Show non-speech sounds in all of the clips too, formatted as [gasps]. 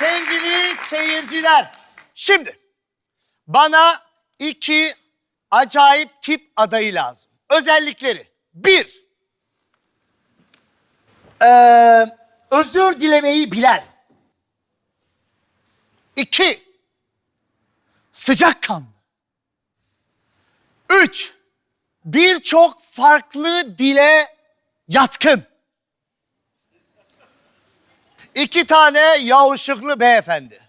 Sevgili seyirciler, şimdi bana iki acayip tip adayı lazım. Özellikleri. Bir, ee, özür dilemeyi bilen. İki, sıcakkanlı. Üç, birçok farklı dile yatkın. İki tane yavuşuklu beyefendi.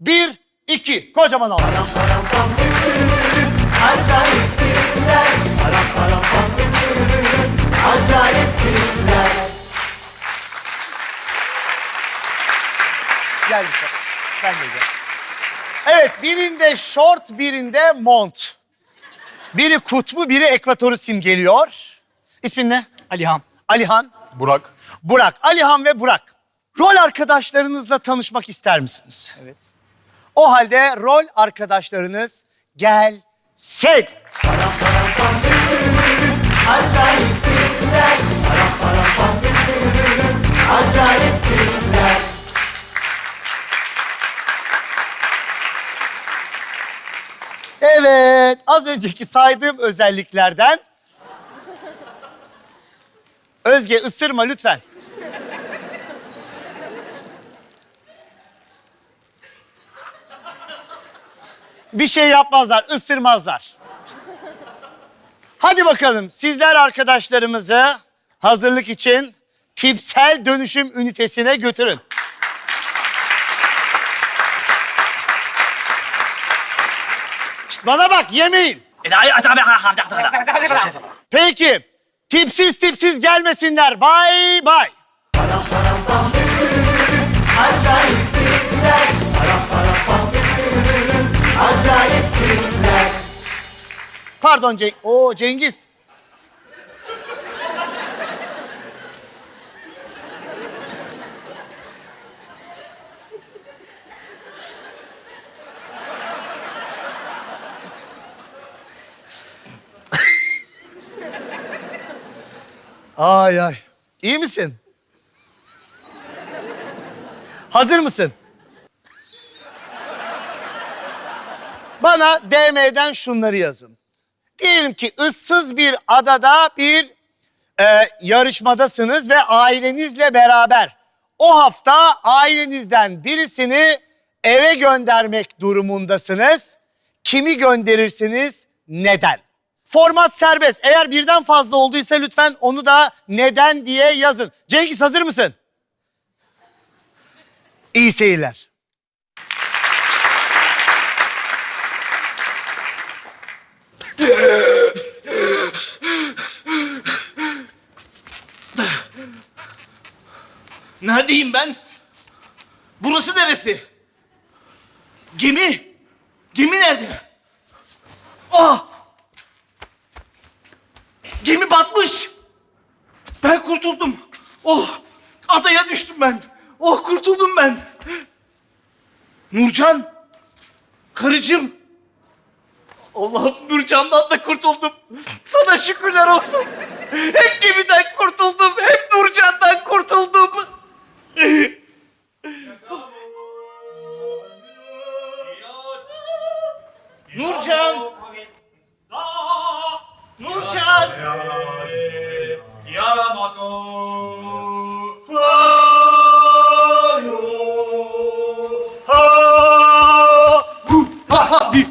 Bir, iki. Kocaman alın. Gel lütfen. Sen de gel. Evet, birinde şort, birinde mont. Biri kutbu, biri ekvatoru simgeliyor. İsmin ne? Alihan. Alihan. Burak. Burak. Alihan ve Burak. Rol arkadaşlarınızla tanışmak ister misiniz? Evet. O halde rol arkadaşlarınız gelsin. Evet, az önceki saydığım özelliklerden Özge ısırma lütfen. Bir şey yapmazlar, ısırmazlar. Hadi bakalım sizler arkadaşlarımızı hazırlık için tipsel dönüşüm ünitesine götürün. Şişt, bana bak yemeyin. Peki tipsiz tipsiz gelmesinler. Bay bay. Pardon Cengiz. Oo Cengiz. Ay ay. İyi misin? Hazır mısın? Bana DM'den şunları yazın. Diyelim ki ıssız bir adada bir e, yarışmadasınız ve ailenizle beraber o hafta ailenizden birisini eve göndermek durumundasınız. Kimi gönderirsiniz, neden? Format serbest. Eğer birden fazla olduysa lütfen onu da neden diye yazın. Cengiz hazır mısın? İyi seyirler. Neredeyim ben? Burası neresi? Gemi. Gemi nerede? Ah! Gemi batmış. Ben kurtuldum. Oh! Adaya düştüm ben. Oh kurtuldum ben. Nurcan. Karıcığım. Allah'ım Nurcan'dan da kurtuldum. Sana şükürler olsun. Hem gemiden kurtuldum hem Nurcan'dan kurtuldum. Nurcan. Nurcan.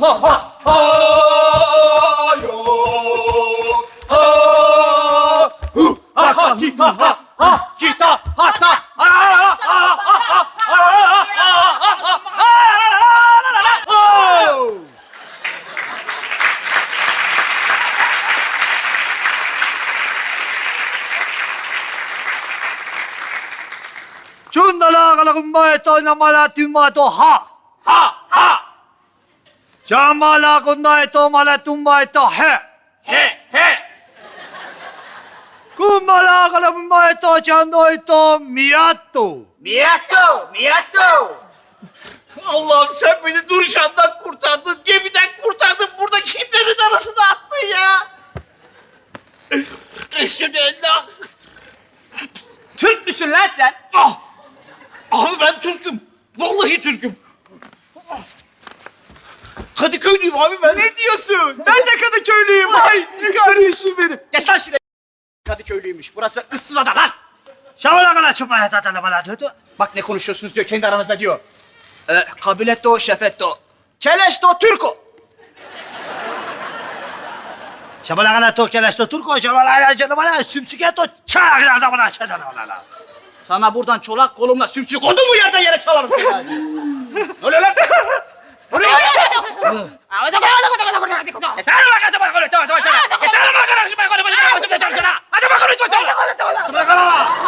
Chundala ito ha. Ha! Ha! Chamala kunda ito malatumba ito he. He he. Kumbala kalakumba ito chando ito miyato. Miyato, miyato. Allah'ım sen beni Nurşan'dan kurtardın, gemiden kurtardın. Burada kimlerin arasına attın ya? La... Türk müsün lan sen? Ah! Abi ben Türk'üm. Vallahi Türk'üm. Kadıköylüyüm abi ben. Ne diyorsun? Ben de Kadıköylüyüm. Vay kardeşim benim. Geç lan şuraya. Kadıköylüymüş. Burası ıssız ada lan. Şabalakala çupaya tatana bala tutu. Bak ne konuşuyorsunuz diyor kendi aranızda diyor. Ee, kabiletto, şefetto. Keleşto, Türko. Şabalakala tokeleşto turko şabalakala canı bala sümsüketo çağırlarda bala çadana bala. Sana buradan çolak kolumla sümsük kodum mu yerden yere çalarım seni. hadi. ne oluyor lan? Oraya Yeter mi bakalım bana konuş tamam tamam sana. Yeter mi bakalım şimdi konuş bana konuş bana sana. Hadi bakalım bakalım. Sonra kala.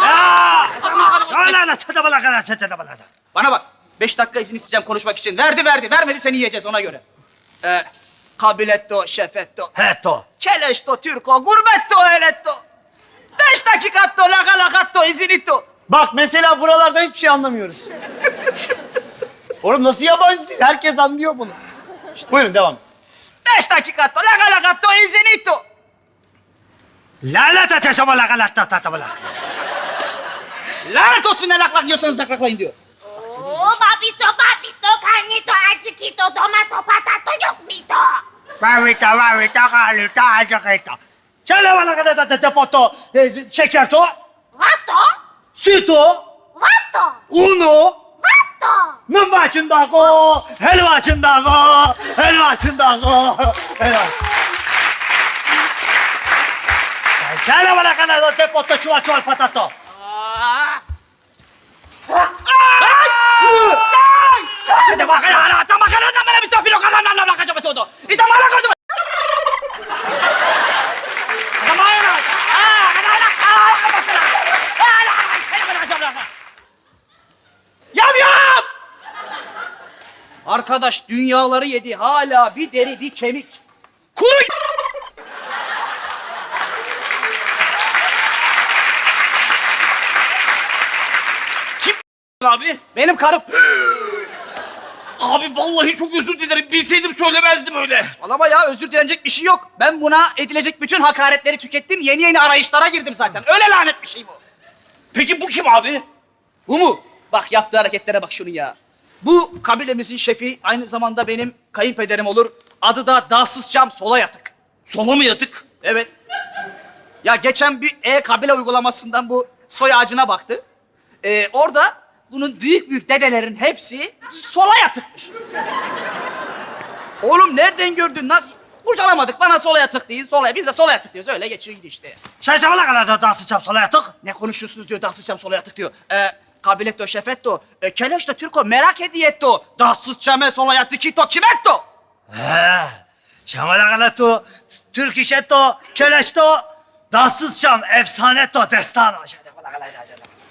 Ya. Şabalakala çada bala kala çada bala. Bana bak. Beş dakika izin isteyeceğim konuşmak için. Verdi verdi. Vermedi seni yiyeceğiz ona göre. Ee, kabiletto, şefetto. Heto. Keleşto, Türko, gurbetto, eletto. Beş dakikatto, laka lakatto, izinitto. Bak mesela buralarda hiçbir şey anlamıyoruz. [laughs] Oğlum nasıl yabancı değil? Herkes anlıyor bunu. Buyurun devam. Lakatto, izinitto. La la ta ta şabalakala ta ta ta bala. Lanet olsun ne lak lak yiyorsanız lak laklayın diyor. Oo, babito, babito, carnito, acikito, tomato, patato, yok mito. Vavita vavita kalita acakita. Şabalakala ta ta ta foto. e, Şekerto. Vato, Süto. vato, Uno. vato. numba açındago. Helva açındago. Helva açındago. Helva. Şabalakala te foto çuva çuval patato. Hadi bakayım, ana, tam bakayım, ana, bana misafir o kadar, ana, bana kaçama todo. İtam bana koydum. Adam ayağına bak. Aa, ana, ana, ana, ana, basına. Ana, ana, ana, bana kaçama, bana. Yam yam! Arkadaş dünyaları yedi. Hala bir deri bir kemik. Kuru Kim [laughs] abi? benim karım. [gasps] Abi vallahi çok özür dilerim. Bilseydim söylemezdim öyle. Ama ya özür dilenecek bir şey yok. Ben buna edilecek bütün hakaretleri tükettim. Yeni yeni arayışlara girdim zaten. Öyle lanet bir şey bu. Peki bu kim abi? Bu mu? Bak yaptığı hareketlere bak şunun ya. Bu kabilemizin şefi aynı zamanda benim kayınpederim olur. Adı da Dağsız Çam Sola Yatık. Sola mı yatık? Evet. Ya geçen bir e-kabile uygulamasından bu soy ağacına baktı. Ee, orada bunun büyük büyük dedelerin hepsi sola yatıkmış. Oğlum nereden gördün? Nasıl? Kurcalamadık. Bana sola yatık değil, sola. Biz de sola yatık diyoruz. Öyle geçiyor gidiyor işte. Şabalakala dansı çap sola yatık. Ne konuşuyorsunuz diyor. Dansızcam sola yatık diyor. Ee, kabiletto, şefetto, e, keleşto, türko, merak hediyetto. Dansızcame sola yatık kito, kimetto. He. Şabalakala tu. Türk işetto. Köleşto. Dansız şam. Efsaneto. Destano. Şabalakala.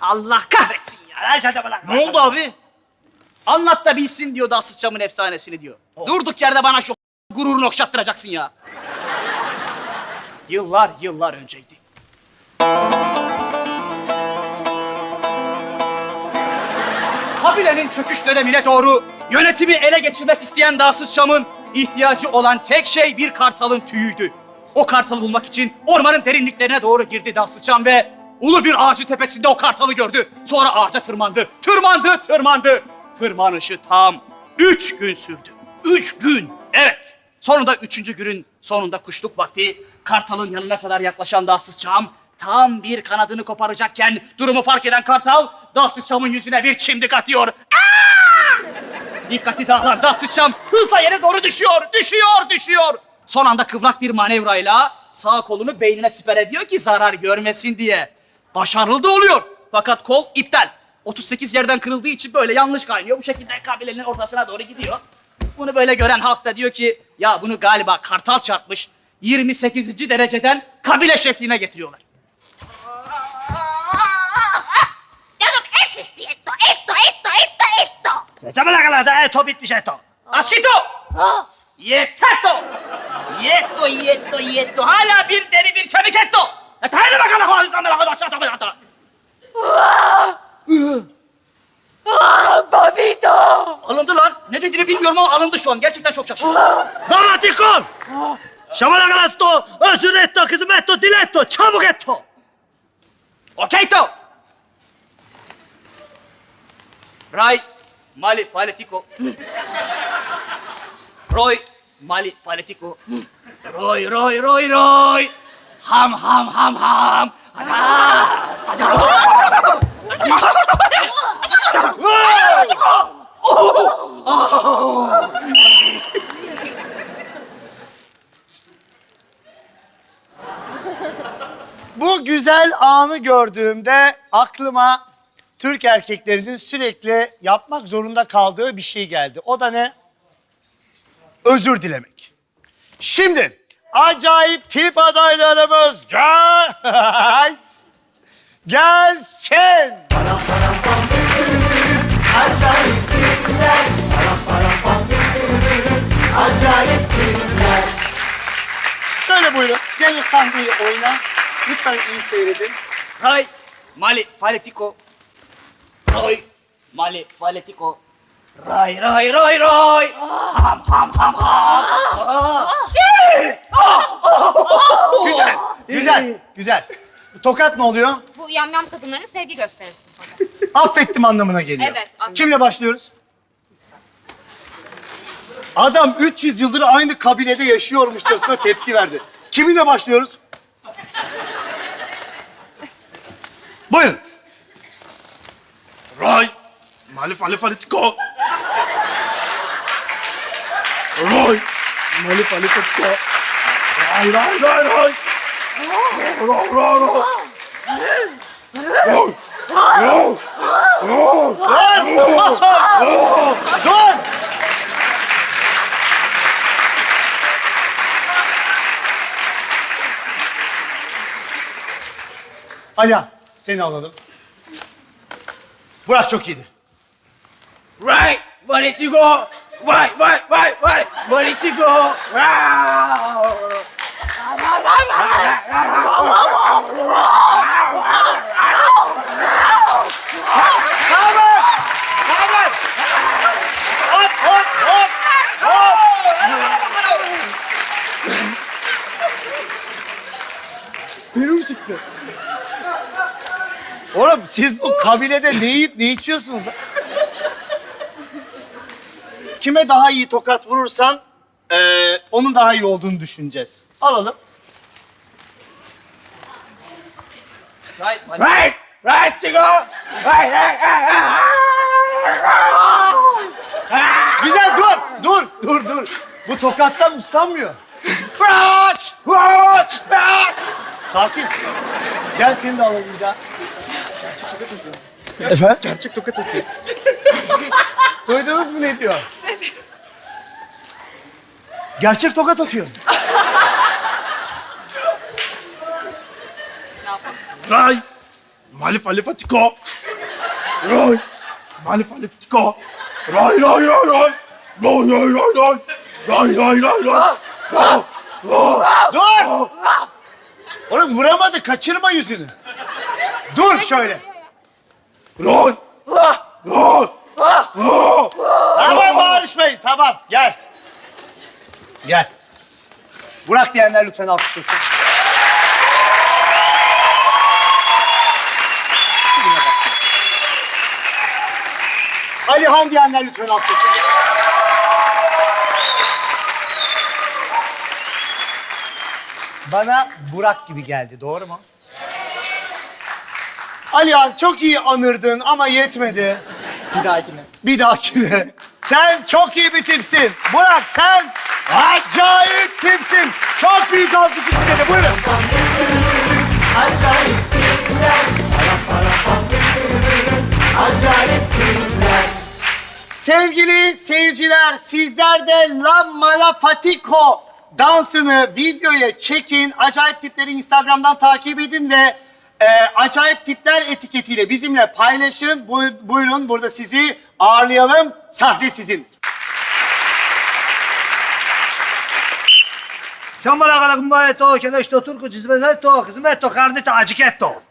Allah kahretsin ya. Ne oldu abi? Anlat da bilsin diyor Dansızcam'ın efsanesini diyor. Durduk yerde bana şu gururunu okşattıracaksın ya. [laughs] Yıllar yıllar önceydi. Kabilenin çöküş dönemine doğru yönetimi ele geçirmek isteyen Dağsız Şam'ın ihtiyacı olan tek şey bir kartalın tüyüydü. O kartalı bulmak için ormanın derinliklerine doğru girdi Dağsız Şam ve ulu bir ağacın tepesinde o kartalı gördü. Sonra ağaca tırmandı, tırmandı, tırmandı. Tırmanışı tam üç gün sürdü. Üç gün, evet. Sonunda üçüncü günün sonunda kuşluk vakti kartalın yanına kadar yaklaşan Dağsız Şam tam bir kanadını koparacakken durumu fark eden kartal Dağsız Şam'ın yüzüne bir çimdik atıyor. Dikkati dağılan da sıçram hızla yere doğru düşüyor, düşüyor, düşüyor. Son anda kıvrak bir manevrayla sağ kolunu beynine siper ediyor ki zarar görmesin diye. Başarılı da oluyor. Fakat kol iptal. 38 yerden kırıldığı için böyle yanlış kaynıyor. Bu şekilde kabilenin ortasına doğru gidiyor. Bunu böyle gören halk da diyor ki ya bunu galiba kartal çarpmış. 28. dereceden kabile şefliğine getiriyorlar. Esto. Şabalakala da eto bitmiş eto. Askito! Oh, Yeterto! Yetto, yetto, yetto. Hala bir deri bir kemik etto. Yeter bakalım. Ağzından beri aşağı tabi hatta. babito. Alındı lan. Ne dediğini bilmiyorum ama alındı şu an. Gerçekten çok şaşırdım. Dramatikon. Şabalakala to. Özür etto. Kızım etto. Diletto. Çabuk etto. Okey to. Ray, malifaletico. Roy malifaletico. Roy, roy, roy, roy. Ham, ham, ham, ham. Bu güzel anı gördüğümde aklıma Türk erkeklerinin sürekli yapmak zorunda kaldığı bir şey geldi. O da ne? Özür dilemek. Şimdi acayip tip adaylarımız gel. [laughs] Gelsin. Acayip tipler. Acayip tipler. Şöyle buyurun. Gelin sahneyi oyna. Lütfen iyi seyredin. Roy malifaletico. Roy malifaletico. Roy, roy, roy, roy. Ham, ham, ham, ham. [laughs] Güzel, güzel, güzel. Tokat mı oluyor? Bu yamyam kadınların sevgi gösterisi. Affettim anlamına geliyor. Evet, anladım. Kimle başlıyoruz? Adam 300 yıldır aynı kabilede yaşıyormuşçasına tepki verdi. Kiminle başlıyoruz? Buyurun. Roy. Malifalifalitico. Roy. Malifalifalitico. Roy, roy, roy, roy. Roy, roy, roy. Roy. Roy. Roy. Dur! Dur! Alihan, seni alalım. Burak çok iyiydi. Right, ready to go. Right, right, right, right. Ready to go. Wow. [laughs] Oğlum siz bu kabilede ne yiyip ne içiyorsunuz lan? Kime daha iyi tokat vurursan eee, onun daha iyi olduğunu düşüneceğiz. Alalım. Right, right to go. Right, right, right, Güzel dur, dur, dur, dur. Bu tokattan uslanmıyor. Bıraç, bıraç, bıraç. Sakin. Gel seni de alalım bir daha. Efendim? Gerçek tokat atıyor. [laughs] Duydunuz mu ne diyor? Gerçek tokat atıyor. Roy. Malifalifatico. Roy. Malifalifatico. Roy, roy, roy, roy. Roy, roy, roy, roy. Roy, roy, roy, roy. Roy. Roy. Dur! Oğlum vuramadı, kaçırma yüzünü. Dur şöyle. Roy. Roy. Tamam bağırışmayın, tamam. Gel. Gel. Burak diyenler lütfen alkışlasın. Alihan diyenler lütfen alkışlasın. Bana Burak gibi geldi, doğru mu? Alihan çok iyi anırdın ama yetmedi. Bir dahakine. Bir dahakine. Sen çok iyi bir tipsin. Burak sen acayip tipsin. Çok büyük alkış istedi. Buyurun. Sevgili seyirciler, sizler de La Malafatico dansını videoya çekin. Acayip tipleri Instagram'dan takip edin ve e, acayip tipler etiketiyle bizimle paylaşın. Buyur- buyurun burada sizi ağırlayalım. Sahne sizin. Ciambola kumbayeto, keneşto, turku, cizmeneto, kızmeto, karnito, aciketto.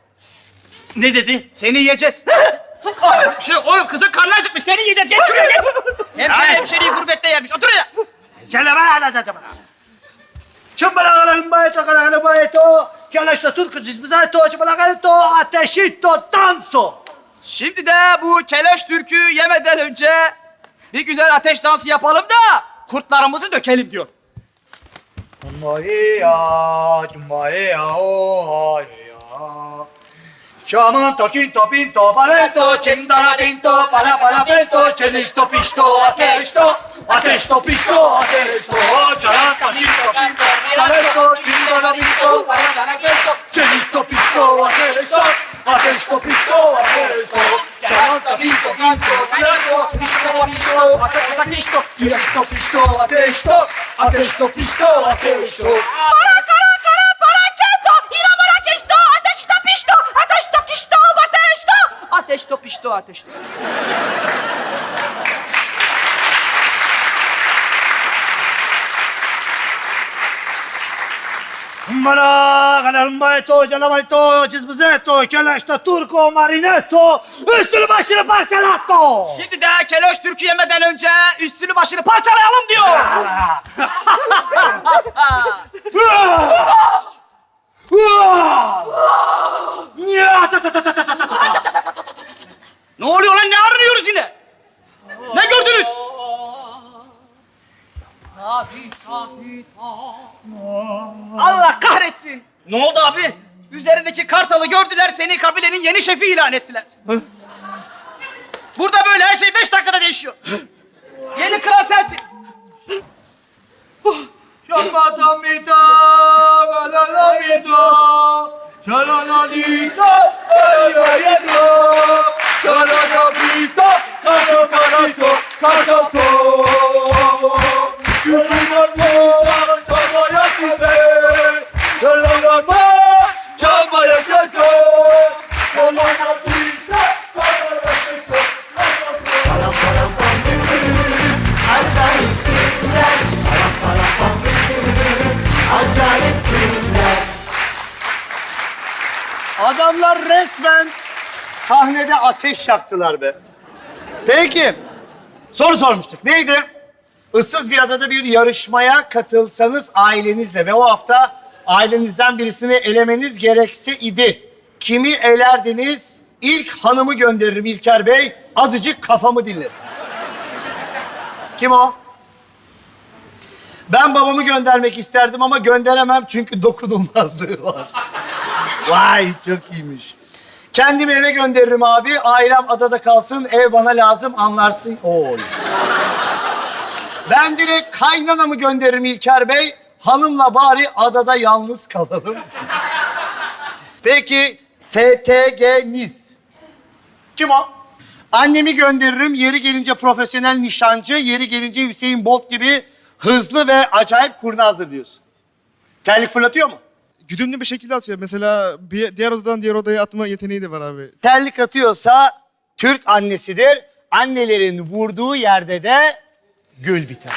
Ne dedi? Seni yiyeceğiz. [laughs] Şey, oğlum kızın karnı acıkmış. Seni yiyeceğiz. Geç şuraya geç. Hemşeri hemşeriyi gurbette yermiş. Otur ya. Şöyle bana da da bana. Ciambola kumbayeto, kala kumbayeto, keneşto, turku, cizmeneto, ciambola kaneto, ateşito, danso. Şimdi de bu keleş türkü yemeden önce bir güzel ateş dansı yapalım da kurtlarımızı dökelim diyor. Maria, Maria, oh, Maria. Chamanto, quinto, pinto, paleto, cindala, pinto, para, para, pesto, cenisto, pisto, atesto, atesto, pisto, atesto, charanta, quinto, pinto, paleto, cindala, pinto, para, para, pesto, cenisto, pisto, atesto, atesto, pisto, atesto, charanta, pinto, pinto, paleto, pisto, pisto, atesto, cenisto, pisto, atesto, atesto, pisto, atesto. Para kara kara Ateş top işte o ateş top. Mara, galarumbaeto, calamalto, cizbizetto, keleşte, turco, marinetto, üstünü başını parçalatto. Şimdi de keleş türkü yemeden önce üstünü başını parçalayalım diyor. seni kabilenin yeni şefi ilan ettiler. Burada böyle her şey beş dakikada değişiyor. yeni kral sensin. Şafata mida, galala mida, çalana mida, ayla yedo, to. Sahnede ateş yaktılar be. Peki, soru sormuştuk. Neydi? Issız bir adada bir yarışmaya katılsanız ailenizle ve o hafta ailenizden birisini elemeniz gerekse idi. Kimi elerdiniz? İlk hanımı gönderirim İlker Bey. Azıcık kafamı dinlerim. Kim o? Ben babamı göndermek isterdim ama gönderemem çünkü dokunulmazlığı var. Vay çok iyiymiş. Kendimi eve gönderirim abi. Ailem adada kalsın. Ev bana lazım anlarsın. Oy. Ben direkt kaynanamı gönderirim İlker Bey. Hanımla bari adada yalnız kalalım. Peki FTG'niz. Kim o? Annemi gönderirim. Yeri gelince profesyonel nişancı, yeri gelince Hüseyin Bolt gibi hızlı ve acayip kurnazdır diyorsun. Terlik fırlatıyor mu? Güdümlü bir şekilde atıyor. Mesela bir diğer odadan diğer odaya atma yeteneği de var abi. terlik atıyorsa Türk annesidir. Annelerin vurduğu yerde de gül biter.